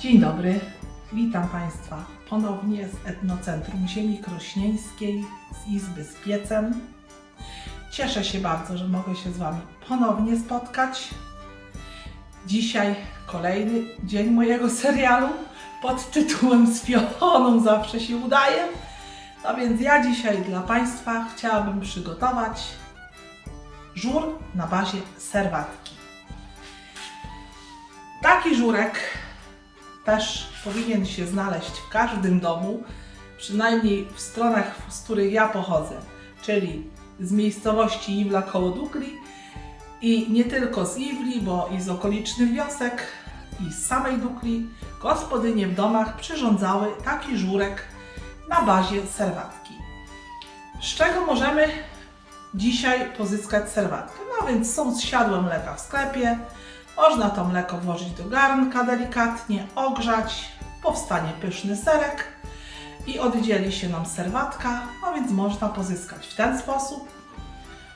Dzień dobry, witam Państwa ponownie z Etnocentrum Ziemi Krośnieńskiej z Izby z Piecem. Cieszę się bardzo, że mogę się z Wami ponownie spotkać. Dzisiaj kolejny dzień mojego serialu pod tytułem Z Fioną zawsze się udaje. No więc ja dzisiaj dla Państwa chciałabym przygotować żur na bazie serwatki. Taki żurek też powinien się znaleźć w każdym domu, przynajmniej w stronach, z których ja pochodzę, czyli z miejscowości Iwla koło Dukli i nie tylko z Iwli, bo i z okolicznych wiosek i z samej Dukli gospodynie w domach przyrządzały taki żurek na bazie serwatki. Z czego możemy dzisiaj pozyskać serwatkę? No więc są zsiadłe mleka w sklepie, można to mleko włożyć do garnka delikatnie, ogrzać, powstanie pyszny serek i oddzieli się nam serwatka, a więc można pozyskać w ten sposób.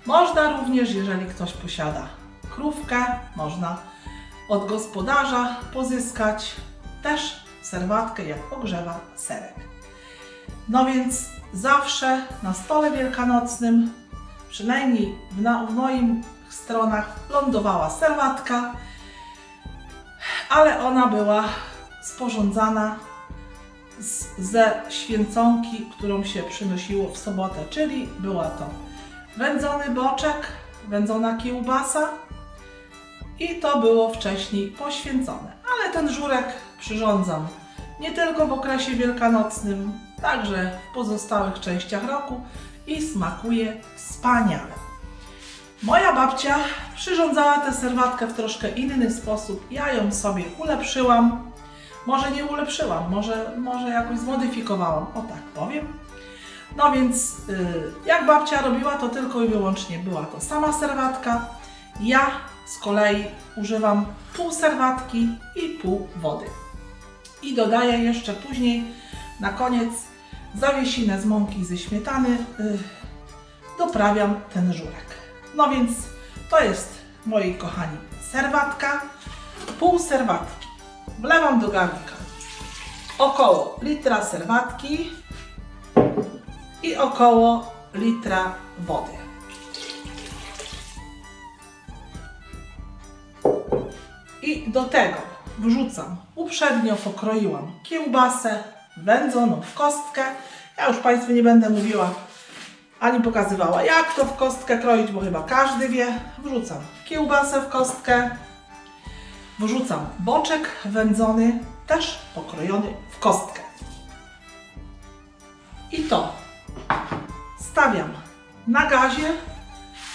Można również, jeżeli ktoś posiada krówkę, można od gospodarza pozyskać też serwatkę, jak ogrzewa serek. No więc zawsze na stole wielkanocnym, przynajmniej w, na, w moim stronach, lądowała serwatka, ale ona była sporządzana z, ze święconki, którą się przynosiło w sobotę, czyli była to wędzony boczek, wędzona kiełbasa i to było wcześniej poświęcone. Ale ten żurek przyrządzam nie tylko w okresie wielkanocnym, także w pozostałych częściach roku i smakuje wspaniale. Moja babcia przyrządzała tę serwatkę w troszkę inny sposób. Ja ją sobie ulepszyłam. Może nie ulepszyłam, może, może jakoś zmodyfikowałam, o tak powiem. No więc y, jak babcia robiła, to tylko i wyłącznie była to sama serwatka. Ja z kolei używam pół serwatki i pół wody. I dodaję jeszcze później na koniec zawiesinę z mąki ze śmietany. y, doprawiam ten żurek. No więc to jest, moi kochani, serwatka, pół serwatki. Wlewam do garnka około litra serwatki i około litra wody. I do tego wrzucam uprzednio pokroiłam kiełbasę wędzoną w kostkę. Ja już Państwu nie będę mówiła ani pokazywała, jak to w kostkę kroić, bo chyba każdy wie. Wrzucam kiełbasę w kostkę, wrzucam boczek wędzony, też pokrojony w kostkę. I to stawiam na gazie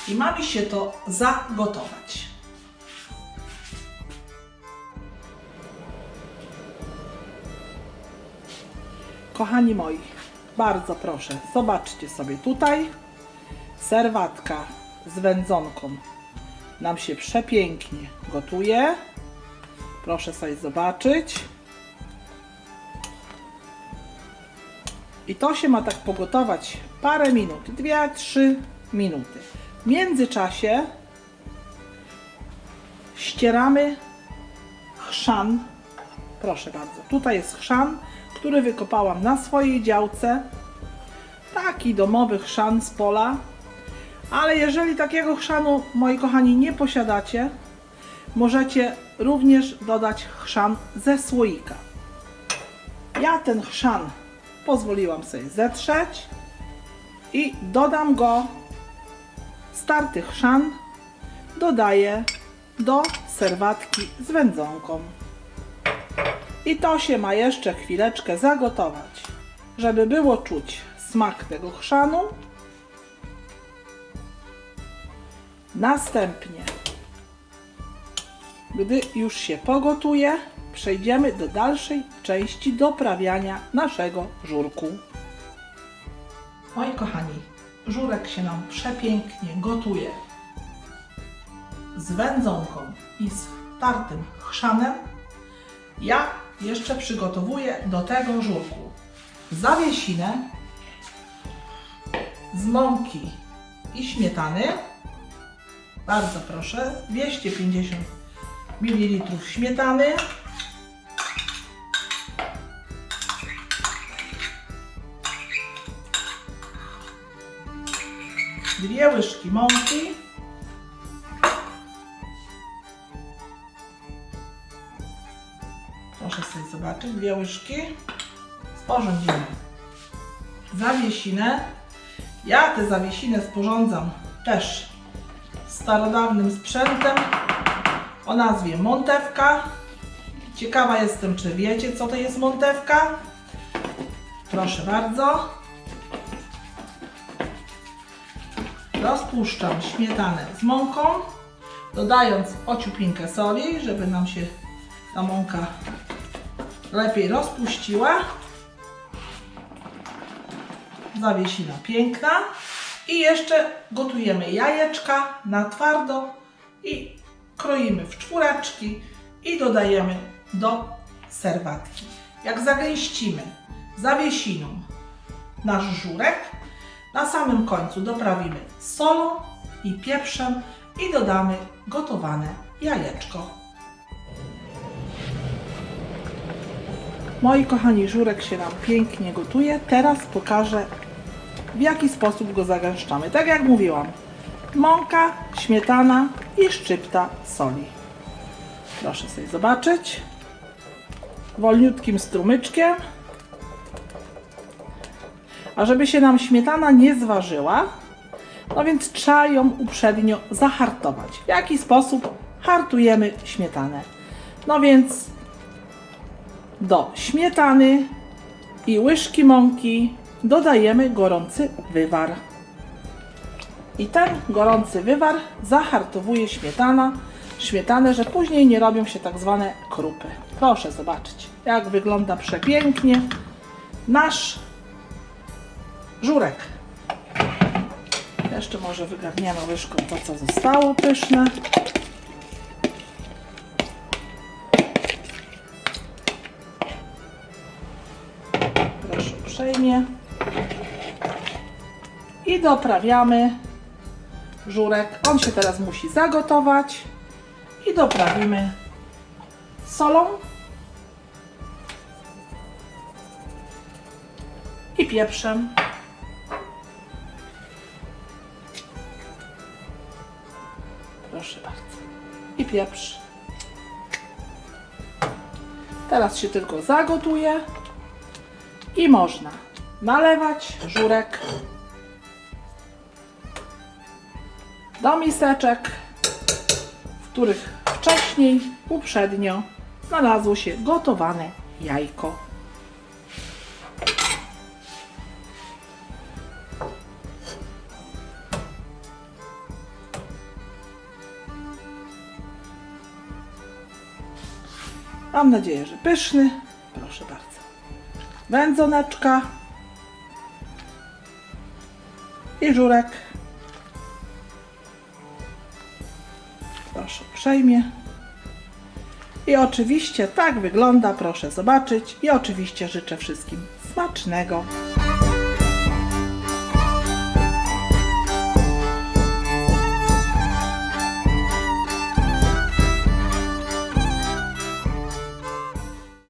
i ma mi się to zagotować. Kochani moi, bardzo proszę, zobaczcie sobie tutaj. Serwatka z wędzonką nam się przepięknie gotuje. Proszę sobie zobaczyć. I to się ma tak pogotować parę minut, 2-3 minuty. W międzyczasie ścieramy chrzan. Proszę bardzo, tutaj jest chrzan, który wykopałam na swojej działce. Taki domowy chrzan z pola. Ale jeżeli takiego chrzanu, moi kochani, nie posiadacie, możecie również dodać chrzan ze słoika. Ja ten chrzan pozwoliłam sobie zetrzeć i dodam go, starty chrzan dodaję do serwatki z wędzonką. I to się ma jeszcze chwileczkę zagotować, żeby było czuć smak tego chrzanu. Następnie, gdy już się pogotuje, przejdziemy do dalszej części doprawiania naszego żurku. Moi kochani, żurek się nam przepięknie gotuje z wędzonką i z tartym chrzanem. Ja jeszcze przygotowuję do tego żurku. Zawiesinę z mąki i śmietany. Bardzo proszę, 250 ml śmietany. Dwie łyżki mąki. Zobaczyć, dwie łyżki. Sporządzimy zawiesinę. Ja tę zawiesinę sporządzam też starodawnym sprzętem o nazwie montewka. Ciekawa jestem, czy wiecie, co to jest montewka. Proszę bardzo. Rozpuszczam śmietanę z mąką, dodając ociupinkę soli, żeby nam się ta mąka lepiej rozpuściła. Zawiesina piękna. I jeszcze gotujemy jajeczka na twardo i kroimy w czwóreczki i dodajemy do serwatki. Jak zagęścimy zawiesiną nasz żurek, na samym końcu doprawimy solą i pieprzem i dodamy gotowane jajeczko. Moi kochani, żurek się nam pięknie gotuje. Teraz pokażę, w jaki sposób go zagęszczamy. Tak jak mówiłam, mąka, śmietana i szczypta soli. Proszę sobie zobaczyć. Wolniutkim strumyczkiem. A żeby się nam śmietana nie zważyła, no więc trzeba ją uprzednio zahartować. W jaki sposób hartujemy śmietanę? No więc do śmietany i łyżki mąki dodajemy gorący wywar. I ten gorący wywar zahartowuje śmietana, śmietanę, że później nie robią się tak zwane krupy. Proszę zobaczyć, jak wygląda przepięknie nasz żurek. Jeszcze może wygarniemy łyżką to, co zostało pyszne. Proszę uprzejmie. I doprawiamy żurek. On się teraz musi zagotować. I doprawimy solą i pieprzem. Proszę bardzo. I pieprz. Teraz się tylko zagotuje i można nalewać żurek do miseczek, w których wcześniej, uprzednio znalazło się gotowane jajko. Mam nadzieję, że pyszny. Proszę bardzo. Wędzoneczka i żurek. Proszę uprzejmie. I oczywiście tak wygląda, proszę zobaczyć. I oczywiście życzę wszystkim smacznego.